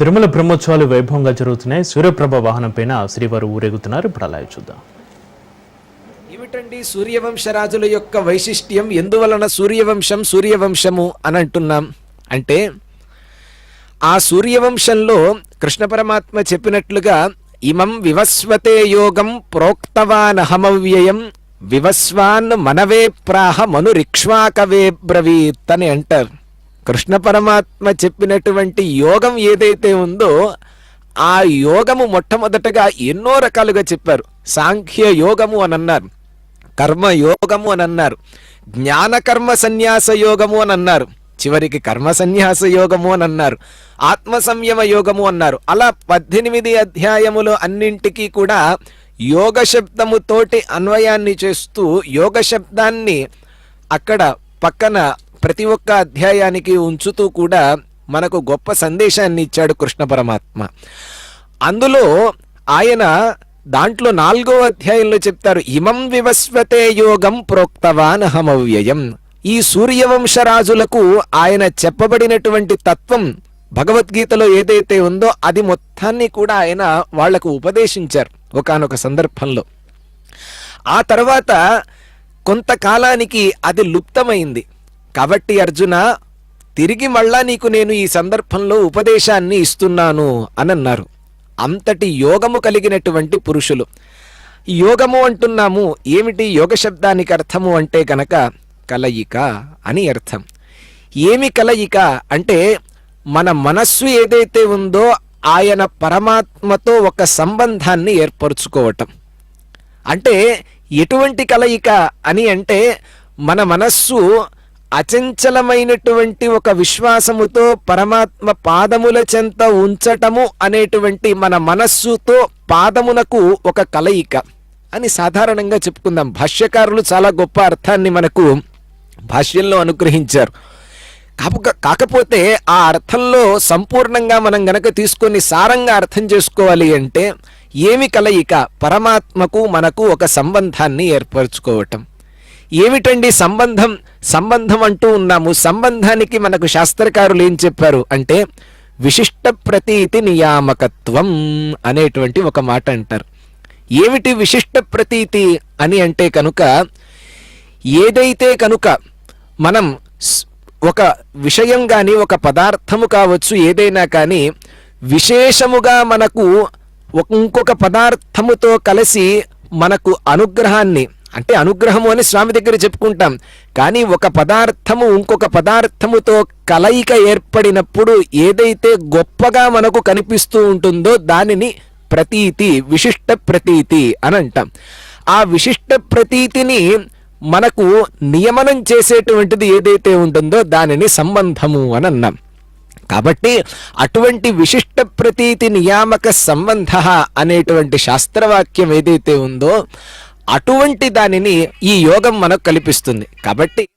తిరుమల బ్రహ్మోత్సవాలు వైభవంగా జరుగుతున్నాయి. సూర్యప్రభ వాహనం పైన శ్రీవారు ఊరేగుతున్నారు. ఇప్పుడు అలా చూద్దాం. ఏమిటండి సూర్యవంశరాజుల యొక్క వైశిష్ట్యం? ఎందువలన సూర్యవంశం సూర్యవంశము అని అంటున్నాం? అంటే ఆ సూర్యవంశంలో కృష్ణ పరమాత్మ చెప్పినట్లుగా ఇమం వివస్వతే యోగం ప్రోక్తవానహమవ్యయం వివస్వాన్ మనవే ప్రాహ మను రిక్ష్వాకవే బ్రవీత్ అని అంటారు. కృష్ణ పరమాత్మ చెప్పినటువంటి యోగం ఏదైతే ఉందో ఆ యోగము మొట్టమొదటగా ఎన్నో రకాలుగా చెప్పారు. సాంఖ్య యోగము అని అన్నారు కర్మ యోగము అని అన్నారు జ్ఞాన కర్మ సన్యాస యోగము అని అన్నారు చివరికి కర్మ సన్యాస యోగము అని అన్నారు ఆత్మ సంయమ యోగము అన్నారు. అలా పద్దెనిమిది అధ్యాయములు అన్నింటికీ కూడా యోగ శబ్దముతోటి అన్వయాన్ని చేస్తూ యోగ శబ్దాన్ని అక్కడ పక్కన ప్రతి ఒక్క అధ్యాయానికి ఉంచుతూ కూడా మనకు గొప్ప సందేశాన్ని ఇచ్చాడు కృష్ణ పరమాత్మ. అందులో ఆయన దాంట్లో నాలుగో అధ్యాయంలో చెప్తారు ఇమం వివస్వతే యోగం ప్రోక్తవాన్ అహమవ్యయం. ఈ సూర్యవంశరాజులకు ఆయన చెప్పబడినటువంటి తత్వం భగవద్గీతలో ఏదైతే ఉందో అది మొత్తాన్ని కూడా ఆయన వాళ్ళకు ఉపదేశించారు ఒకానొక సందర్భంలో. ఆ తర్వాత కొంతకాలానికి అది లుప్తమైంది. కాబట్టి అర్జున తిరిగి మళ్ళా నీకు నేను ఈ సందర్భంలో ఉపదేశాన్ని ఇస్తున్నాను అని అన్నారు అంతటి యోగము కలిగినటువంటి పురుషులు. యోగము అంటున్నాము ఏమిటి యోగ శబ్దానికి అర్థము అంటే కనుక కలయిక అని అర్థం. ఏమి కలయిక అంటే మన మనస్సు ఏదైతే ఉందో ఆయన పరమాత్మతో ఒక సంబంధాన్ని ఏర్పరచుకోవటం. అంటే ఎటువంటి కలయిక అని అంటే మన మనస్సు అచంచలమైనటువంటి ఒక విశ్వాసముతో పరమాత్మ పాదముల చెంత ఉంచటము అనేటువంటి మన మనస్సుతో పాదమునకు ఒక కలయిక అని సాధారణంగా చెప్పుకుందాం. భాష్యకారులు చాలా గొప్ప అర్థాన్ని మనకు భాష్యంలో అనుగ్రహించారు. కాకపోతే ఆ అర్థంలో సంపూర్ణంగా మనం గనక తీసుకొని సారంగా అర్థం చేసుకోవాలి అంటే ఏమి కలయిక? పరమాత్మకు మనకు ఒక సంబంధాన్ని ఏర్పరచుకోవటం. ఏమిటండి సంబంధం? సంబంధం అంటూ ఉన్నాము. సంబంధానికి మనకు శాస్త్రకారులు ఏం చెప్పారు అంటే విశిష్ట ప్రతీతి నియామకత్వం అనేటువంటి ఒక మాట అంటారు. ఏమిటి విశిష్ట ప్రతీతి అని అంటే కనుక ఏదైతే కనుక మనం ఒక విషయం కానీ ఒక పదార్థము కావచ్చు ఏదైనా కానీ విశేషముగా మనకు ఇంకొక పదార్థముతో కలిసి మనకు అనుగ్రహాన్ని అంటే అనుగ్రహము అని స్వామి దగ్గర చెప్పుకుంటాం. కానీ ఒక పదార్థము ఇంకొక పదార్థముతో కలయిక ఏర్పడినప్పుడు ఏదైతే గొప్పగా మనకు కనిపిస్తూ ఉంటుందో దానిని ప్రతీతి విశిష్ట ప్రతీతి అని అంటాం. ఆ విశిష్ట ప్రతీతిని మనకు నియమనం చేసేటువంటిది ఏదైతే ఉంటుందో దానిని సంబంధము అని అన్నాం. కాబట్టి అటువంటి విశిష్ట ప్రతీతి నియామక సంబంధ అనేటువంటి శాస్త్రవాక్యం ఏదైతే ఉందో అటువంటి దానిని ఈ యోగం మనకు కల్పిస్తుంది. కాబట్టి